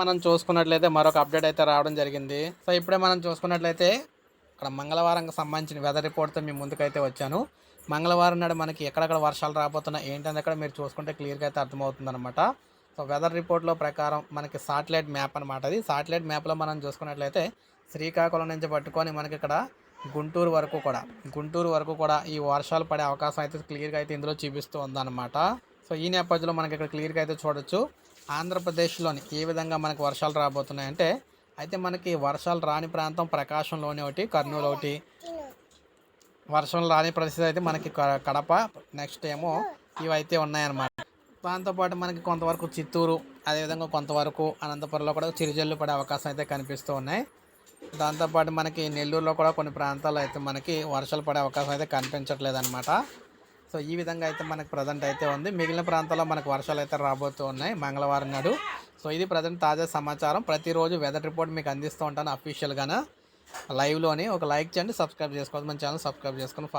మనం చూసుకున్నట్లయితే మరొక అప్డేట్ అయితే రావడం జరిగింది. సో ఇప్పుడే మనం చూసుకున్నట్లయితే ఇక్కడ మంగళవారంకి సంబంధించిన వెదర్ రిపోర్ట్తో మీ ముందుకైతే వచ్చాను. మంగళవారం నాడు మనకి ఎక్కడెక్కడ వర్షాలు రాబోతున్నాయి ఏంటనేది అక్కడ మీరు చూసుకుంటే క్లియర్గా అయితే అర్థమవుతుంది అనమాట సో వెదర్ రిపోర్ట్లో ప్రకారం మనకి సాటిలైట్ మ్యాప్ అనమాట అది. సాటిలైట్ మ్యాప్లో మనం చూసుకున్నట్లయితే శ్రీకాకుళం నుంచి పట్టుకొని మనకి ఇక్కడ గుంటూరు వరకు కూడా గుంటూరు వరకు కూడా ఈ వర్షాలు పడే అవకాశం అయితే క్లియర్గా అయితే ఇందులో చూపిస్తూ ఉందన్నమాట. సో ఈ నేపథ్యంలో మనకి ఇక్కడ క్లియర్గా అయితే చూడొచ్చు. ఆంధ్రప్రదేశ్లోని ఏ విధంగా మనకు వర్షాలు రాబోతున్నాయంటే అయితే మనకి వర్షాలు రాని ప్రాంతం ప్రకాశంలోని ఒకటి కర్నూలు ఒకటి. వర్షం రాని పరిస్థితి అయితే మనకి కడప నెక్స్ట్ ఏమో ఇవైతే ఉన్నాయన్నమాట. దాంతోపాటు మనకి కొంతవరకు చిత్తూరు అదేవిధంగా కొంతవరకు అనంతపురంలో కూడా చిరుజల్లు పడే అవకాశం అయితే కనిపిస్తూ ఉన్నాయి. దాంతోపాటు మనకి నెల్లూరులో కూడా కొన్ని ప్రాంతాలు అయితే మనకి వర్షాలు పడే అవకాశం అయితే కనిపించట్లేదు అనమాట సో ఈ విధంగా అయితే మనకు ప్రజెంట్ అయితే ఉంది. మిగిలిన ప్రాంతాల్లో మనకు వర్షాలు అయితే రాబోతూ ఉన్నాయి. మంగళవారం నాడు. సో ఇది ప్రజెంట్ తాజా సమాచారం. ప్రతిరోజు వెదర్ రిపోర్ట్ మీకు అందిస్తూ ఉంటాను అఫీషియల్గానే లైవ్లోని ఒక లైక్ చేయండి సబ్స్క్రైబ్ చేసుకోవద్దు. మన ఛానల్ సబ్స్క్రైబ్ చేసుకొని